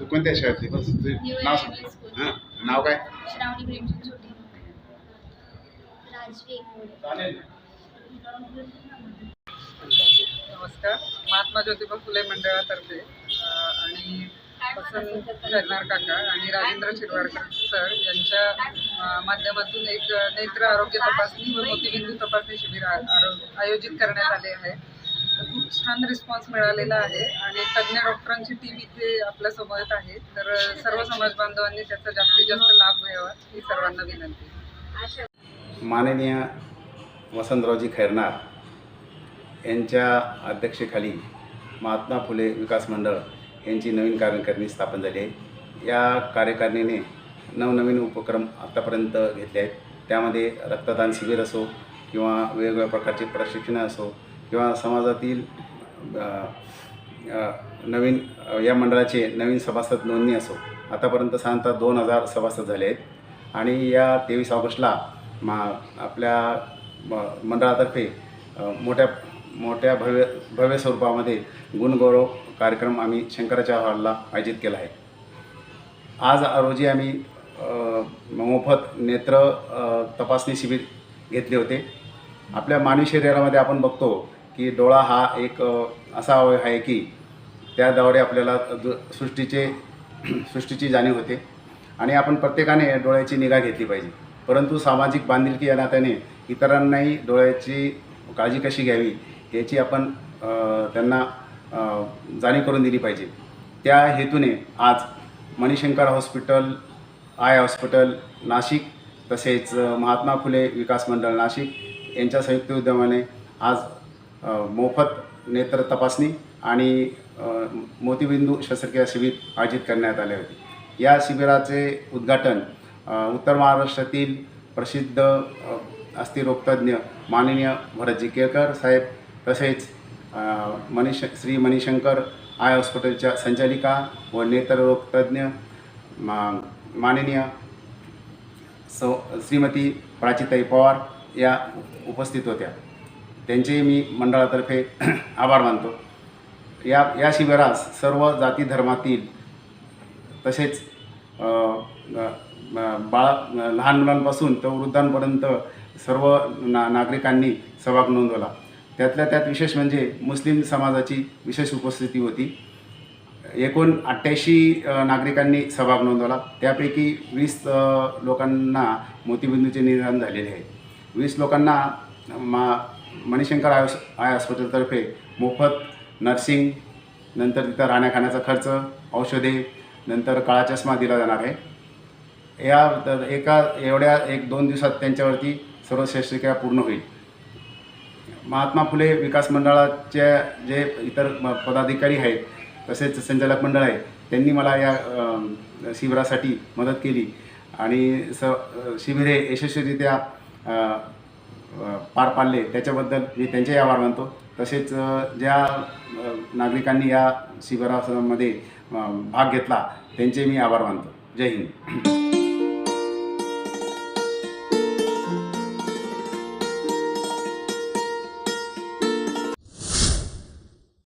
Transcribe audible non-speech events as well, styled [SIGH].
कोणत्या शाळेतली? बस नाव सांग हां नाव काय? श्रावणी प्रेमचंद छोटे. राजवी नमस्कार. महात्मा ज्योतिबा फुले मंडळातर्फे आणि वसंत खैरनार काका आणि राजेंद्र शिरवाडकर सर यांच्या माध्यमातून एक नेत्र आरोग्य तपासणी व मोतीबिंदू तपासणी शिबिर आयोजित करण्यात आले आहे. खूप छान रिस्पॉन्स मिळालेला आहे. आणि तज्ज्ञ डॉक्टरांची टीम इथे आपल्यासमोर आहे. तर सर्व समाज बांधवांनी त्याचा जास्तीत जास्त लाभ घ्यावा ही सर्वांना विनंती. माननीय वसंतरावजी खैरनार यांच्या अध्यक्षेखाली महात्मा फुले विकास मंडळ यांची नवीन कार्यकारिणी स्थापन झाली आहे. या कार्यकारिणीने नवनवीन उपक्रम आत्तापर्यंत घेतले आहेत. त्यामध्ये रक्तदान शिबिर असो किंवा वेगवेगळ्या प्रकारचे प्रशिक्षणं असो किंवा समाजातील नवीन या मंडळाचे नवीन सभासद नोंदणी असो. आतापर्यंत साधारणतः दोन हजार सभासद झाले आहेत. आणि या तेवीस ऑगस्टला मा आपल्या म- मंडळातर्फे मोठ्या मोठ्या भव्य भव्य स्वरूपामध्ये गुणगौरव कार्यक्रम आम्ही शंकराच्या हॉलला आयोजित केला आहे. आज रोजी आम्ही मोफत नेत्र तपासणी शिबिर घेतले होते. आपल्या मानवी शरीरामध्ये आपण बघतो की डोळा हा एक असा अवयव आहे की त्याद्वारे आपल्याला सृष्टीचे [CLEARS THROAT] सृष्टीची जाणीव होते. आणि आपण प्रत्येकाने डोळ्याची निगा घेतली पाहिजे. परंतु सामाजिक बांधिलकी या नात्याने इतरांनाही डोळ्याची काळजी कशी घ्यावी याची आपण त्यांना जाणीव करून दिली पाहिजे. त्या हेतूने आज Manishankar hospital eye hospital Nashik तसेच महात्मा फुले विकास मंडळ नाशिक यांच्या संयुक्त उद्यमाने आज मोफत नेत्र तपासणी आणि मोतीबिंदू शस्त्रक्रिया शिबिर आयोजित करण्यात आले होते. या शिबिराचे उद्घाटन उत्तर महाराष्ट्रातील प्रसिद्ध अस्थिरोगतज्ञ माननीय भरतजी केळकर साहेब तसेच मनीष श्री मणिशंकर आय हॉस्पिटलच्या संचालिका व नेत्ररोगतज्ञ मा माननीय सौ श्रीमती प्राचिताई पवार या उपस्थित होत्या. त्यांचेही मी मंडळातर्फे [CLEARS THROAT] आभार मानतो. या या शिबिरास सर्व जाती धर्मातील तसेच बाळ बाळा लहान मुलांपासून तर वृद्धांपर्यंत सर्व ना नागरिकांनी सहभाग नोंदवला. त्यातल्या त्यात विशेष म्हणजे मुस्लिम समाजाची विशेष उपस्थिती होती. एकूण अठ्ठ्याऐंशी नागरिकांनी सहभाग नोंदवला. त्यापैकी वीस लोकांना मोतीबिंदूचे निदान झालेले आहे. वीस लोकांना मा मणिशंकर आय आय हॉस्पिटलतर्फे मोफत नर्सिंग नंतर तिथं राहण्याखाण्याचा खर्च औषधे नंतर काळा चष्मा दिला जाणार आहे. या तर एका एवढ्या एक दोन दिवसात त्यांच्यावरती सर्व शस्त्रक्रिया पूर्ण होईल. महात्मा फुले विकास मंडळाच्या जे इतर पदाधिकारी आहेत तसेच संचालक मंडळ आहे त्यांनी मला या शिबिरासाठी मदत केली. आणि स शिबिरे यशस्वीरित्या पार पाडले. त्याच्याबद्दल मी त्यांचेही आभार मानतो. तसेच ज्या नागरिकांनी या शिबिरामध्ये भाग घेतला त्यांचे मी आभार मानतो. जय हिंद.